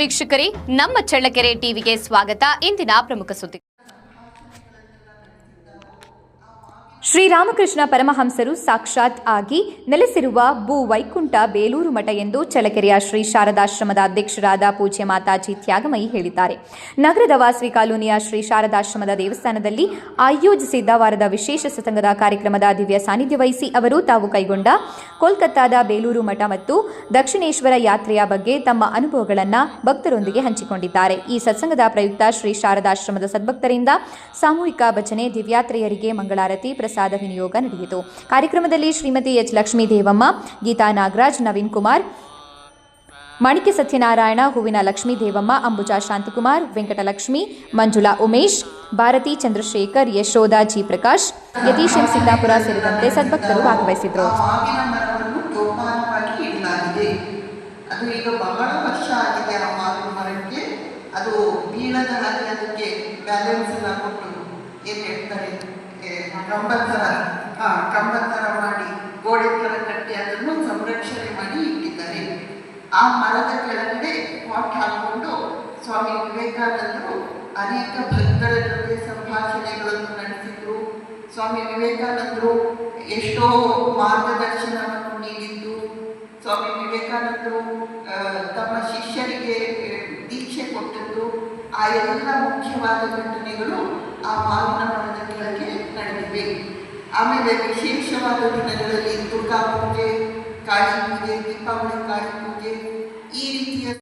ವೀಕ್ಷಕರೇ, ನಮ್ಮ ಚಳ್ಳಕೆರೆ ಟಿವಿಗೆ ಸ್ವಾಗತ. ಇಂದಿನ ಪ್ರಮುಖ ಸುದ್ದಿ ಶ್ರೀರಾಮಕೃಷ್ಣ ಪರಮಹಂಸರು ಸಾಕ್ಷಾತ್ ಆಗಿ ನೆಲೆಸಿರುವ ಭೂ ವೈಕುಂಠ ಬೇಲೂರು ಮಠ ಎಂದು ಚಳ್ಳಕೆರೆಯ ಶ್ರೀ ಶಾರದಾಶ್ರಮದ ಅಧ್ಯಕ್ಷರಾದ ಪೂಜ್ಯ ಮಾತಾಜಿ ತ್ಯಾಗಮಯಿ ಹೇಳಿದ್ದಾರೆ. ನಗರದ ವಾಸವಿ ಕಾಲೋನಿಯ ಶ್ರೀ ಶಾರದಾಶ್ರಮದ ದೇವಸ್ಥಾನದಲ್ಲಿ ಆಯೋಜಿಸಿದ್ದ ವಾರದ ವಿಶೇಷ ಸತಂಗದ ಕಾರ್ಯಕ್ರಮದ ದಿವ್ಯ ಸಾನ್ನಿಧ್ಯ ವಹಿಸಿ ಅವರು ತಾವು ಕೈಗೊಂಡ ಕೋಲ್ಕತ್ತಾದ ಬೇಲೂರು ಮಠ ಮತ್ತು ದಕ್ಷಿಣೇಶ್ವರ ಯಾತ್ರೆಯ ಬಗ್ಗೆ ತಮ್ಮ ಅನುಭವಗಳನ್ನು ಭಕ್ತರೊಂದಿಗೆ ಹಂಚಿಕೊಂಡಿದ್ದಾರೆ. ಈ ಸತ್ಸಂಗದ ಪ್ರಯುಕ್ತ ಶ್ರೀ ಶಾರದಾಶ್ರಮದ ಸದ್ಭಕ್ತರಿಂದ ಸಾಮೂಹಿಕ ಭಜನೆ, ದಿವ್ಯಾತ್ರೆಯರಿಗೆ ಮಂಗಳಾರತಿ, ಪ್ರಸಾದ ವಿನಿಯೋಗ ನಡೆಯಿತು. ಕಾರ್ಯಕ್ರಮದಲ್ಲಿ ಶ್ರೀಮತಿ ಎಚ್ ಲಕ್ಷ್ಮೀ ದೇವಮ್ಮ ಗೀತಾ ನಾಗರಾಜ್, ನವೀನ್ ಕುಮಾರ್ ಮಾಣಿಕ್ಯ ಸತ್ಯನಾರಾಯಣ ಹೂವಿನ ಲಕ್ಷ್ಮೀ ದೇವಮ್ಮ ಅಂಬುಜಾ ಶಾಂತಕುಮಾರ್ ವೆಂಕಟಲಕ್ಷ್ಮಿ ಮಂಜುಳಾ ಉಮೇಶ್ ಭಾರತಿ ಚಂದ್ರಶೇಖರ್ ಯಶೋಧ ಜಿ ಪ್ರಕಾಶ್ ಯತೀಶ್ ಎಂ ಸಿದ್ದಾಪುರ ಸೇರಿದಂತೆ ಸದ್ಭಕ್ತರು ಭಾಗವಹಿಸಿದ್ರು. ಬ್ಯಾಲೆನ್ಸ್ ಎಲ್ಲ ಕೊಟ್ಟು ಏನು ಹೇಳ್ತಾರೆ ಏ, ಕಂಬ ಥರ ಹಾ ಆ ಮರದ ಕೆಳಗಡೆ ಪಾಟ್ ಹಾಕೊಂಡು ಸ್ವಾಮಿ ವಿವೇಕಾನಂದರು ಅನೇಕ ಭಕ್ತರ ಜೊತೆ ಸಂಭಾಷಣೆಗಳನ್ನು ನಡೆಸಿದ್ರು. ಸ್ವಾಮಿ ವಿವೇಕಾನಂದರು ಎಷ್ಟೋ ಮಾರ್ಗದರ್ಶನವನ್ನು ನೀಡಿದ್ದು. ಸ್ವಾಮಿ ವಿವೇಕಾನಂದರು ತಮ್ಮ ಶಿಷ್ಯರಿಗೆ ದೀಕ್ಷೆ ಕೊಟ್ಟದ್ದು. ಆ ಎಲ್ಲ ಮುಖ್ಯವಾದ ಘಟನೆಗಳು ಆ ಮಾವಿನ ಮರದ ಕೆಳಗೆ ನಡೆದಿವೆ. ಆಮೇಲೆ ವಿಶೇಷವಾದ ದಿನಗಳಲ್ಲಿ ದುರ್ಗಾ ಪೂಜೆ ಕಾಳಿ ಪೂಜೆ, ದೀಪಾವಳಿ ಕಾಳಿ